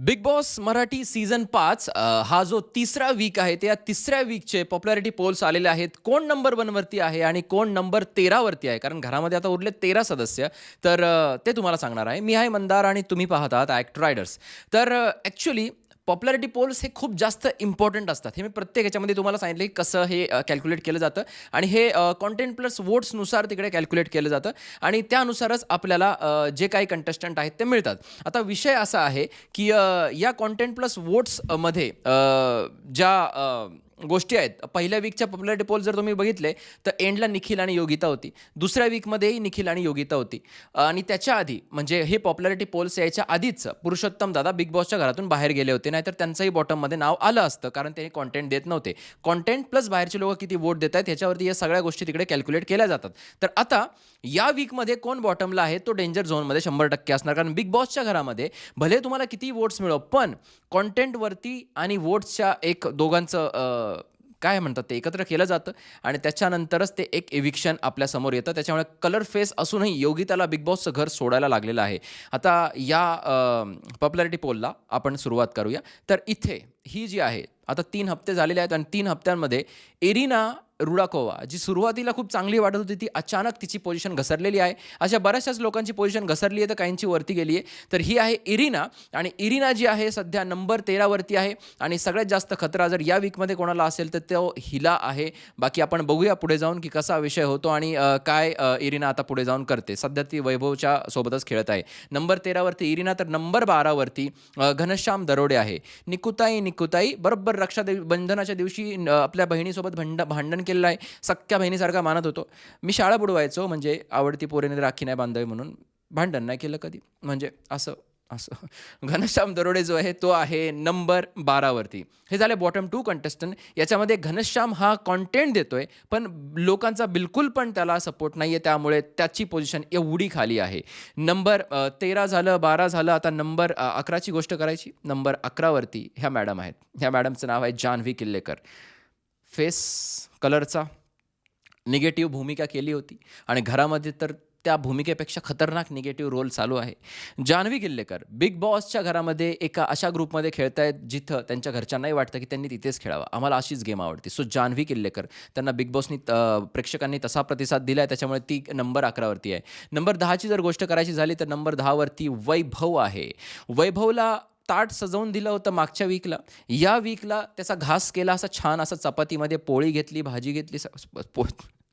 Big boss Marathi season पाच हा जो तिसरा वीक आहे त्या तिसऱ्या वीकचे पॉप्युलॅरिटी पोल्स आलेले आहेत. कोण नंबर वनवरती आहे आणि कोण नंबर तेरावरती आहे? कारण घरामध्ये आता उरले तेरा सदस्य. तर ते तुम्हाला सांगणार आहे. मी आहे मंदार आणि तुम्ही पाहतात ॲक्ट रायडर्स तर ॲक्च्युली पॉप्युलॅरिटी पोल्स हे खूप जास्त इम्पॉर्टंट असतात. हे मी प्रत्येक याच्यामध्ये तुम्हाला सांगितलं की कसं हे कॅल्क्युलेट केलं जातं. आणि हे कॉन्टेंट प्लस वोट्सनुसार तिकडे कॅल्क्युलेट केलं जातं. आणि त्यानुसारच आपल्याला जे काही कंटेस्टंट आहेत ते मिळतात. आता विषय असा आहे की या कॉन्टेंट प्लस वोट्समध्ये ज्या गोष्टी आहेत. पहिल्या वीकच्या पॉप्युलॅरिटी पोल जर तुम्ही बघितले तर एंडला निखिल आणि योगिता होती. दुसऱ्या वीकमध्येही निखिल आणि योगिता होती. आणि त्याच्या आधी म्हणजे हे पॉप्युलॅरिटी पोल्स यायच्या आधीच पुरुषोत्तम दादा बिग बॉसच्या घरातून बाहेर गेले होते. नाहीतर त्यांचंही बॉटममध्ये नाव आलं असतं कारण त्यांनी कॉन्टेंट देत नव्हते. कॉन्टेंट प्लस बाहेरचे लोक किती वोट देत आहेत ह्याच्यावरती या सगळ्या गोष्टी तिकडे कॅल्क्युलेट केल्या जातात. तर आता या वीकमध्ये कोण बॉटमला आहे तो डेंजर झोनमध्ये शंभर टक्के असणार. कारण बिग बॉसच्या घरामध्ये भले तुम्हाला किती वोट्स मिळो पण कॉन्टेंटवरती आणि वोट्सच्या एक दोघांचं काय म्हणतात ते एकत्र केलं जातं आणि त्याच्यानंतरच ते एक एविक्शन आपल्यासमोर येतं. त्याच्यामुळे कलर फेस असूनही योगिताला बिग बॉसचं घर सोडायला लागलेलं आहे. आता या पॉप्युलॅरिटी पोलला आपण सुरुवात करूया. तर इथे ही जी आहे आता तीन हप्ते झालेले आहेत आणि तीन हप्त्यांमध्ये एरिना रुडाकोवा जी सुरुवातीला खूप चांगली वाटत होती ती अचानक तिची पोझिशन घसरलेली आहे. अशा बऱ्याचशाच लोकांची पोझिशन घसरली आहे तर काहींची वरती गेली आहे. तर ही आहे इरिना आणि इरिना जी आहे सध्या नंबर तेरावरती आहे आणि सगळ्यात जास्त खतरा जर या वीकमध्ये कोणाला असेल तर तो हिला आहे. बाकी आपण बघूया पुढे जाऊन की कसा विषय होतो आणि काय इरिना आता पुढे जाऊन करते. सध्या ती वैभवच्या सोबतच खेळत आहे. नंबर तेरावरती इरिना तर नंबर बारावरती घनश्याम दरोडे आहे. निकुताई निकुताई बरोबर रक्षा देवबंधनाच्या दिवशी आपल्या बहिणीसोबत भांड भांडण केलेलं आहे. सख्या बहिणीसारखा मानत होतो. मी शाळा बुडवायचो म्हणजे आवडती पोरीने राखी नाही बांधावी म्हणून. भांडण नाही केलं कधी. म्हणजे असं. असं. घनश्याम दरोडे जो आहे तो आहे नंबर बारावरती. हे झाले बॉटम टू कंटेस्टंट याच्यामध्ये घनश्याम हा कॉन्टेंट देतोय पण लोकांचा बिलकुल पण त्याला सपोर्ट नाही आहे त्यामुळे त्याची पोझिशन एवढी खाली आहे. नंबर तेरा झालं बारा झालं आता नंबर अकराची गोष्ट करायची. नंबर अकरावरती ह्या मॅडम आहेत. ह्या मॅडमचं नाव आहे जान्हवी किल्लेकर. फेस कलरचा निगेटिव्ह भूमिका केली होती. आणि घरामध्ये तर त्या भूमिकेपेक्षा खतरनाक निगेटिव्ह रोल चालू आहे. जान्हवी किल्लेकर बिग बॉसच्या घरामध्ये एका अशा ग्रुपमध्ये खेळतायत जिथं त्यांच्या घरच्यांनाही वाटतं की त्यांनी तिथेच खेळावं. आम्हाला अशीच गेम आवडते. सो जान्हवी किल्लेकर त्यांना बिग बॉसनी प्रेक्षकांनी तसा प्रतिसाद दिला आहे त्याच्यामुळे ती नंबर अकरावरती आहे. नंबर दहाची जर गोष्ट करायची झाली तर नंबर दहावरती वैभव आहे. वैभवला ताट सजवून दिलं होतं मागच्या वीकला या वीकला त्याचा घास केला असा छान असा चपातीमध्ये पोळी घेतली भाजी घेतली पो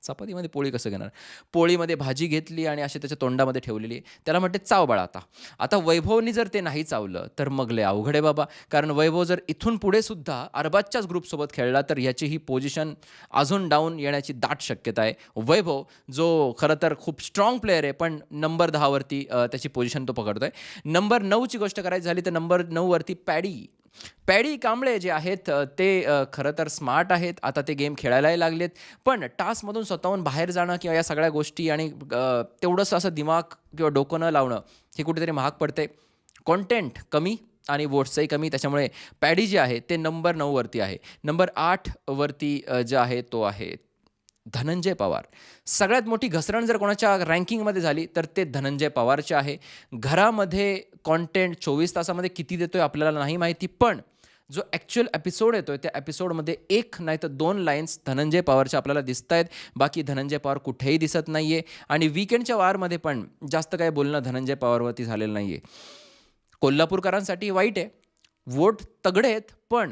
चपातीमध्ये पोळी कसं घेणार? पोळीमध्ये भाजी घेतली आणि अशी त्याच्या तोंडामध्ये ठेवलेली. आहे. त्याला म्हणते चाव बाळा आता. आता वैभवनी जर ते नाही चावलं तर मग लय अवघड आहे बाबा. कारण वैभव जर इथून पुढे सुद्धा अरबाजच्याच ग्रुपसोबत खेळला तर याची ही पोझिशन अजून डाऊन येण्याची दाट शक्यता आहे. वैभव जो खरं तर खूप स्ट्रॉंग प्लेअर आहे पण नंबर दहावरती त्याची पोझिशन तो पकडतोय. नंबर नऊची गोष्ट करायची झाली तर नंबर नऊवरती पॅडी पॅडी कांबळे जे आहेत ते खरं तर स्मार्ट आहेत. आता ते गेम खेळायलाही लागलेत. पण टास्कमधून स्वतःहून बाहेर जाणं किंवा या सगळ्या गोष्टी आणि तेवढंसं असं दिमाग किंवा डोकं न लावणं हे कुठेतरी महाग पडते कॉन्टेंट कमी आणि वोट्सही कमी. त्याच्यामुळे पॅडी जे आहे ते नंबर नऊवरती आहे. नंबर आठवरती जे आहे तो आहे. धनंजय पवार. सगळ्यात मोठी घसरण जर कोणाच्या रँकिंगमध्ये झाली तर ते धनंजय पवारचे आहे. घरामध्ये कॉन्टेंट चोवीस तासामध्ये किती देतोय आपल्याला नाही माहिती पण जो ॲक्च्युअल एपिसोड येतोय त्या एपिसोडमध्ये एक नाही तर दोन लाईन्स धनंजय पवारच्या आपल्याला दिसत आहेत बाकी धनंजय पवार कुठेही दिसत नाही आहे आणि विकेंडच्या वारमध्ये पण जास्त काही बोलणं धनंजय पवारवरती झालेलं नाही आहे कोल्हापूरकरांसाठी वाईट आहे. वोट तगडे आहेत पण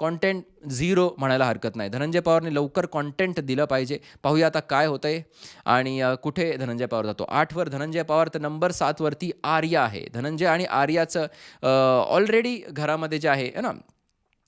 कॉन्टेंट झिरो म्हणायला हरकत नाही. धनंजय पवारने लवकर कॉन्टेंट दिलं पाहिजे. पाहूया आता काय होतं आहे आणि कुठे धनंजय पवार जातो? आठवर धनंजय पवार तर नंबर सातवरती आर्या आहे. धनंजय आणि आर्याचं ऑलरेडी घरामध्ये जे आहे है ना?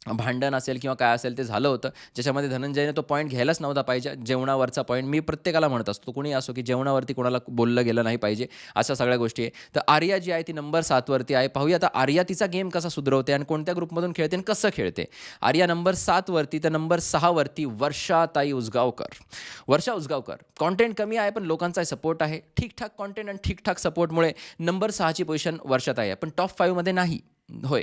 भांडण असेल किंवा काय असेल ते झालं होतं. ज्याच्यामध्ये धनंजयने तो पॉईंट घ्यायलाच नव्हता पाहिजे. जेवणावरचा पॉईंट मी प्रत्येकाला म्हणत असतो कुणी असो की जेवणावरती कोणाला बोललं गेलं नाही पाहिजे अशा सगळ्या गोष्टी आहे तर आर्या जी आहे ती नंबर सातवरती आहे. पाहूया आता आर्या तिचा गेम कसा सुधरवते आणि कोणत्या ग्रुपमधून खेळते आणि कसं खेळते. आर्या नंबर सातवरती तर नंबर सहावरती वर्षाताई उजगावकर वर्षा उजगावकर कॉन्टेंट कमी आहे पण लोकांचा सपोर्ट आहे. ठीकठाक कॉन्टेंट आणि ठीकठाक सपोर्टमुळे नंबर सहाची पोझिशन वर्षात आहे. पण टॉप फाईव्हमध्ये नाही. होय.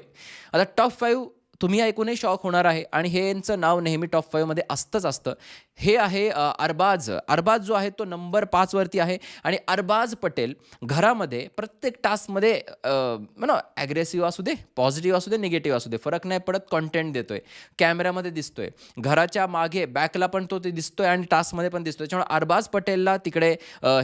आता टॉप फाईव्ह तुम्ही ऐकूनही शॉक होणार आहे. आणि हे यांचं नाव नेहमी टॉप फाईव्हमध्ये असतंच असतं. हे आहे अरबाज. अरबाज जो आहे तो नंबर पाचवरती आहे. आणि अरबाज पटेल घरामध्ये प्रत्येक टास्कमध्ये म्हणा ॲग्रेसिव्ह असू दे पॉझिटिव्ह असू दे निगेटिव्ह असू दे. फरक नाही पडत कॉन्टेंट देतो आहे कॅमेऱ्यामध्ये दिसतो आहे घराच्या मागे बॅकला पण तो ते दिसतो आहे आणि टास्कमध्ये पण दिसतोय. त्याच्यामुळे अरबाज पटेलला तिकडे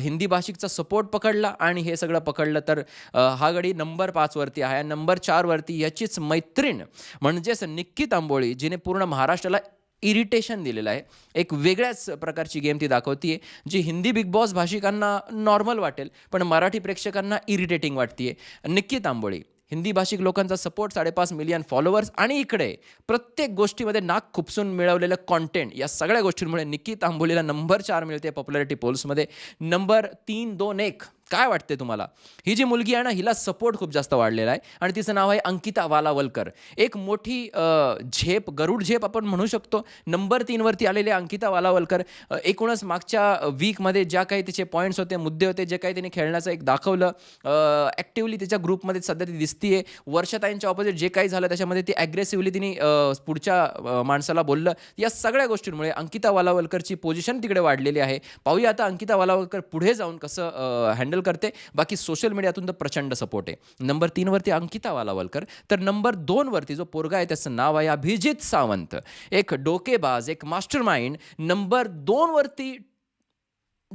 हिंदी भाषिकचा सपोर्ट पकडला आणि हे सगळं पकडलं तर हा गडी नंबर पाचवरती आहे. आणि नंबर चारवरती याचीच मैत्रीण म्हणजे म्हणजेच निक्की तांबोळी जिने पूर्ण महाराष्ट्राला इरिटेशन दिलेलं आहे. एक वेगळ्याच प्रकारची गेम ती दाखवतीये जी हिंदी बिग बॉस भाषिकांना नॉर्मल वाटेल पण मराठी प्रेक्षकांना इरिटेटिंग वाटतीये. निक्की तांबोळी हिंदी भाषिक लोकांचा सपोर्ट साडेपाच मिलियन फॉलोअर्स आणि इकडे प्रत्येक गोष्टीमध्ये नाक खुपसून मिळवलेलं कॉन्टेंट या सगळ्या गोष्टींमुळे निक्की तांबोलीला नंबर चार मिळते पॉप्युलॅरिटी पोल्समध्ये नंबर तीन दोन एक. काय वाटते तुम्हाला? ही जी मुलगी आहे ना हिला सपोर्ट खूप जास्त वाढलेला आहे आणि तिचं नाव आहे अंकिता वालावलकर. एक मोठी झेप गरुड झेप आपण म्हणू शकतो. नंबर तीनवरती आलेले अंकिता वालावलकर. एकूणच मागच्या वीकमध्ये ज्या काही तिचे पॉईंट्स होते मुद्दे होते जे काही तिने खेळण्याचं एक दाखवलं ॲक्टिव्हली तिच्या ग्रुपमध्ये सध्या ती दिसतीये. वर्षताईंच्या ऑपोजिट जे काही झालं त्याच्यामध्ये ती ॲग्रेसिव्हली तिने पुढच्या माणसाला बोललं. या सगळ्या गोष्टींमुळे अंकिता वालावलकरची पोझिशन तिकडे वाढलेली आहे. पाहूया आता अंकिता वालावलकर पुढे जाऊन कसं हँडल करते. बाकी सोशल मीडियातून तर प्रचंड सपोर्ट आहे. नंबर तीनवरती अंकिता वालावलकर. तर नंबर दोनवरती जो पोरगा आहे त्याचं नाव आहे अभिजित सावंत. एक डोकेबाज एक मास्टर माइंड नंबर दोनवरती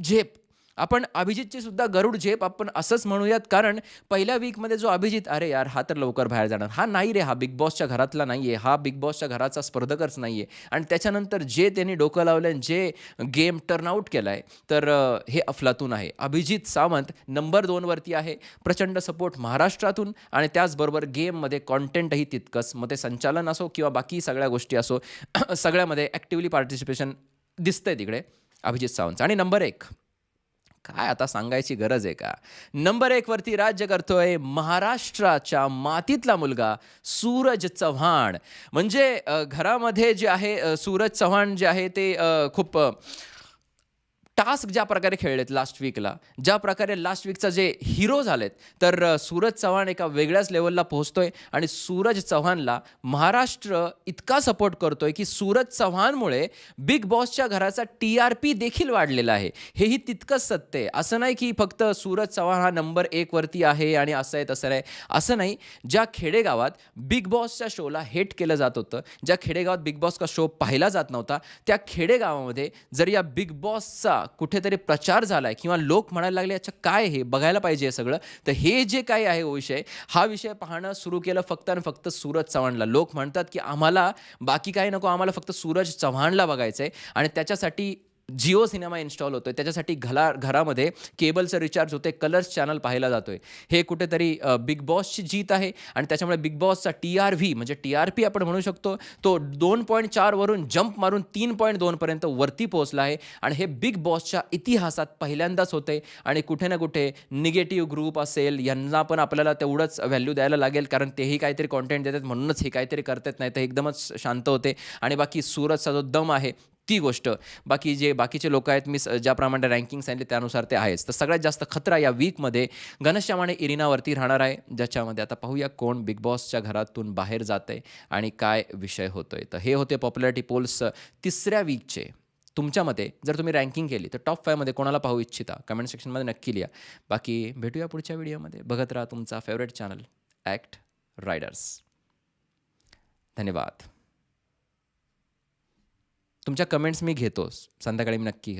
झेप. आपण अभिजितची सुद्धा गरुड झेप आपण असंच म्हणूयात कारण पहिल्या वीकमध्ये जो अभिजित अरे यार हा तर लवकर बाहेर जाणार. हा नाही रे हा बिग बॉसच्या घरातला नाही आहे हा बिग बॉसच्या घराचा स्पर्धकच नाही आहे आणि त्याच्यानंतर जे त्यांनी डोकं लावलं आणि जे गेम टर्नआउट केला आहे तर हे अफलातून आहे. अभिजित सावंत नंबर दोनवरती आहे प्रचंड सपोर्ट महाराष्ट्रातून आणि त्याचबरोबर गेममध्ये कॉन्टेंटही तितकंच. मग ते संचालन असो किंवा बाकी सगळ्या गोष्टी असो सगळ्यामध्ये ॲक्टिव्हली पार्टिसिपेशन दिसतंय तिकडे अभिजित सावंत आणि नंबर एक. काय आता सांगायची गरज आहे का? नंबर एक वरती राज्य करतोय महाराष्ट्राच्या मातीतला मुलगा सूरज चव्हाण. म्हणजे घरामध्ये जे आहे सूरज चव्हाण जे आहे ते खूप टास्क ज्या प्रकारे खेळलेत लास्ट वीकला ज्या प्रकारे लास्ट वीकचा जे हिरो झालेत तर सूरज चव्हाण एका वेगळ्याच लेवलला पोहोचतोय आणि सूरज चव्हाणला महाराष्ट्र इतका सपोर्ट करतोय की सूरज चव्हाणमुळे बिग बॉसच्या घराचा टी आर पी देखील वाढलेला आहे. हेही तितकंच सत्य आहे. असं नाही की फक्त सूरज चव्हाण हा नंबर एकवरती आहे आणि असं आहे तसं आहे असं नाही. ज्या खेडेगावात बिग बॉसच्या शोला हेट केलं जात होतं ज्या खेडेगावात बिग बॉसचा शो पाहिला जात नव्हता त्या खेडेगावामध्ये जर या बिग बॉसचा कुठेतरी प्रचार झाला आहे किंवा लोक म्हणायला लागले अच्छा काय हे? बघायला पाहिजे हे सगळं. तर हे जे काही आहे हो विषय हा विषय पाहणं सुरू केलं फक्त आणि फक्त सूरज चव्हाणला. लोक म्हणतात की आम्हाला बाकी काही नको आम्हाला फक्त सूरज चव्हाणला बघायचं आहे आणि त्याच्यासाठी जिओ सिनेमा इन्स्टॉल होतोय. त्याच्यासाठी घला घरामध्ये केबलचं रिचार्ज होते कलर्स चॅनल पाहायला जातोय. हे कुठेतरी बिग बॉसची जीत आहे आणि त्याच्यामुळे बिग बॉसचा टी आर व्ही म्हणजे टी आर पी आपण म्हणू शकतो तो दोन पॉईंट चारवरून जंप मारून तीन पॉईंट दोनपर्यंत वरती पोहोचला आहे आणि हे बिग बॉसच्या इतिहासात पहिल्यांदाच होते आणि कुठे ना कुठे निगेटिव्ह ग्रुप असेल यांना पण आपल्याला तेवढंच व्हॅल्यू द्यायला लागेल कारण तेही काहीतरी कॉन्टेंट देतात म्हणूनच हे काहीतरी करतात नाही तर एकदमच शांत होते. आणि बाकी सूरजचा जो दम आहे ती गोष्ट. बाकी जे बाकीचे लोक आहेत मी स- ज्याप्रमाणे रँकिंग सांगितले त्यानुसार ते आहेच. तर सगळ्यात जास्त खतरा या वीकमध्ये घनश्यामाने इरिनावरती राहणार आहे. ज्याच्यामध्ये आता पाहूया कोण बिग बॉसच्या घरातून बाहेर जात आहे आणि काय विषय होतोय. तर हे होते पॉप्युलॅरिटी पोल्स तिसऱ्या वीकचे तुमच्या मते जर तुम्ही रँकिंग केली तर टॉप फायमध्ये कोणाला पाहू इच्छिता? कमेंट सेक्शनमध्ये नक्की लिहा. बाकी भेटूया पुढच्या व्हिडिओमध्ये बघत राहा तुमचा फेवरेट चॅनल ॲक्ट रायडर्स धन्यवाद. तुमच्या कमेंट्स मी घेतो. संध्याकाळी मी नक्की